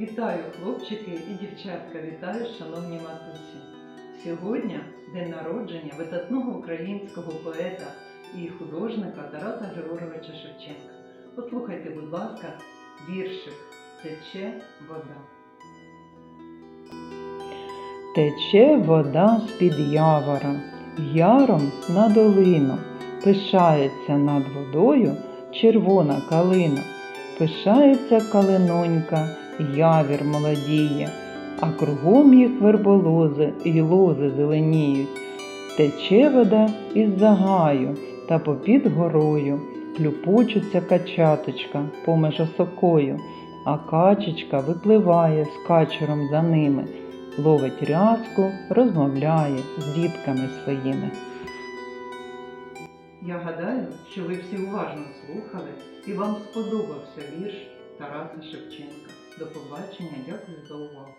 Вітаю, хлопчики і дівчатка, вітаю, шановні матусі. Сьогодні день народження видатного українського поета і художника Тараса Григоровича Шевченка. Послухайте, будь ласка, віршик Тече вода. Тече вода з-під явора, яром на долину, пишається над водою червона калина, пишається калинонька, явір молодіє, а кругом їх верболози і лози зеленіють. Тече вода із загаю та попід горою, клюпочуться качаточка поміж осокою, а качечка випливає з качером за ними, ловить рязку, розмовляє з дітками своїми. Я гадаю, що ви всі уважно слухали і вам сподобався вірш Тараса Шевченка. До побачення, дякую за увагу.